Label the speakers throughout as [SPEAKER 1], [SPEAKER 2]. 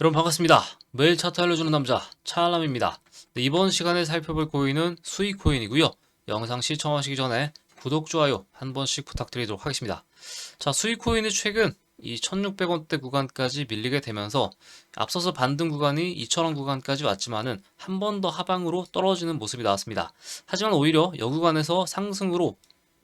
[SPEAKER 1] 여러분 반갑습니다. 매일 차트 알려주는 남자 차알람입니다. 네, 이번 시간에 살펴볼 코인은 수익 코인이고요. 영상 시청하시기 전에 구독, 좋아요 한 번씩 부탁드리도록 하겠습니다. 자, 수익 코인이 최근 이 1600원대 구간까지 밀리게 되면서 앞서서 반등 구간이 2000원 구간까지 왔지만은 한 번 더 하방으로 떨어지는 모습이 나왔습니다. 하지만 오히려 여 구간에서 상승으로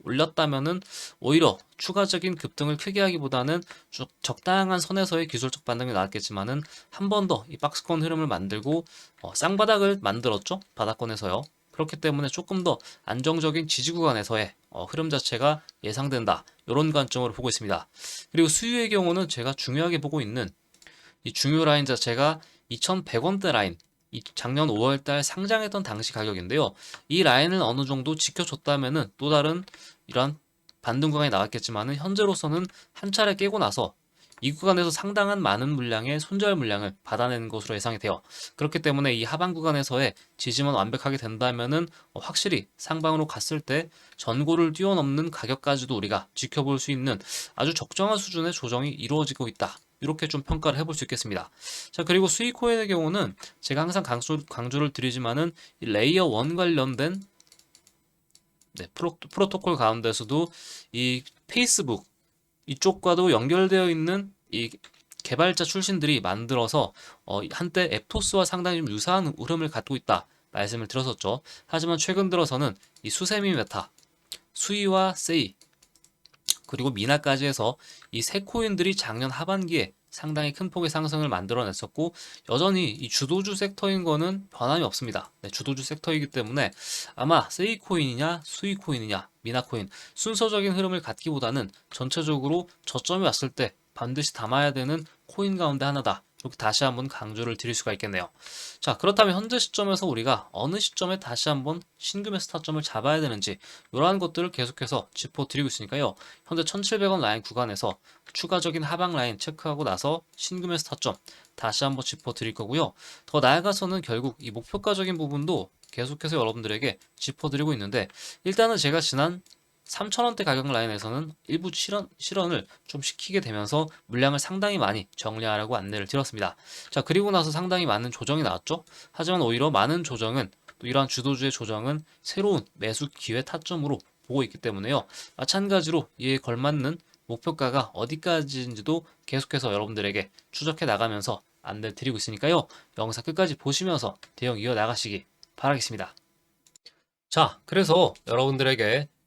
[SPEAKER 1] 올렸다면은 오히려 추가적인 급등을 크게 하기보다는 쭉 적당한 선에서의 기술적 반등이 나왔겠지만은 한 번 더 이 박스권 흐름을 만들고 어, 쌍바닥을 만들었죠? 바닥권에서요. 그렇기 때문에 조금 더 안정적인 지지 구간에서의 어, 흐름 자체가 예상된다. 이런 관점으로 보고 있습니다. 그리고 수유의 경우는 제가 중요하게 보고 있는 이 중요 라인 자체가 2100원대 라인 이 작년 5월달 상장했던 당시 가격인데요. 이 라인을 어느 정도 지켜줬다면은 또 다른 이러한 반등 구간이 나왔겠지만은 현재로서는 한 차례 깨고 나서 이 구간에서 상당한 많은 물량의 손절 물량을 받아내는 것으로 예상이 돼요. 그렇기 때문에 이 하방 구간에서의 지지만 완벽하게 된다면은 어, 확실히 상방으로 갔을 때 전고를 뛰어넘는 가격까지도 우리가 지켜볼 수 있는 아주 적정한 수준의 조정이 이루어지고 있다. 이렇게 좀 평가를 해볼 수 있겠습니다. 자, 그리고 수익 코인의 경우는 제가 항상 강조, 강조를 드리지만은 이 레이어 1 관련된 네, 프로, 프로토콜 가운데서도 이 페이스북 이쪽과도 연결되어 있는 이 개발자 출신들이 만들어서 어, 한때 앱토스와 상당히 좀 유사한 흐름을 갖고 있다 말씀을 드렸었죠. 하지만 최근 들어서는 이 수세미 메타, 수이와 세이 그리고 미나까지 해서 이 세 코인들이 작년 하반기에 상당히 큰 폭의 상승을 만들어냈었고 여전히 이 주도주 섹터인 거는 변함이 없습니다. 네, 주도주 섹터이기 때문에 아마 세이 코인이냐 수이코인이냐 미나 코인 순서적인 흐름을 갖기보다는 전체적으로 저점이 왔을 때 반드시 담아야 되는 코인 가운데 하나다. 이렇게 다시 한번 강조를 드릴 수가 있겠네요. 자, 그렇다면 현재 시점에서 우리가 어느 시점에 다시 한번 신금의 스타점을 잡아야 되는지 이러한 것들을 계속해서 짚어드리고 있으니까요. 현재 1700원 라인 구간에서 추가적인 하방 라인 체크하고 나서 신금의 스타점 다시 한번 짚어드릴 거고요. 더 나아가서는 결국 이 목표가적인 부분도 계속해서 여러분들에게 짚어드리고 있는데 일단은 제가 지난 3,000원대 가격 라인에서는 일부 실현, 실현을 좀 시키게 되면서 물량을 상당히 많이 정리하라고 안내를 드렸습니다. 자, 그리고 나서 상당히 많은 조정이 나왔죠. 하지만 오히려 많은 조정은 또 이러한 주도주의 조정은 새로운 매수 기회 타점으로 보고 있기 때문에요. 마찬가지로 이에 걸맞는 목표가가 어디까지인지도 계속해서 여러분들에게 추적해 나가면서 안내를 드리고 있으니까요. 영상 끝까지 보시면서 대응 이어 나가시기 바라겠습니다. 자, 그래서 여러분들에게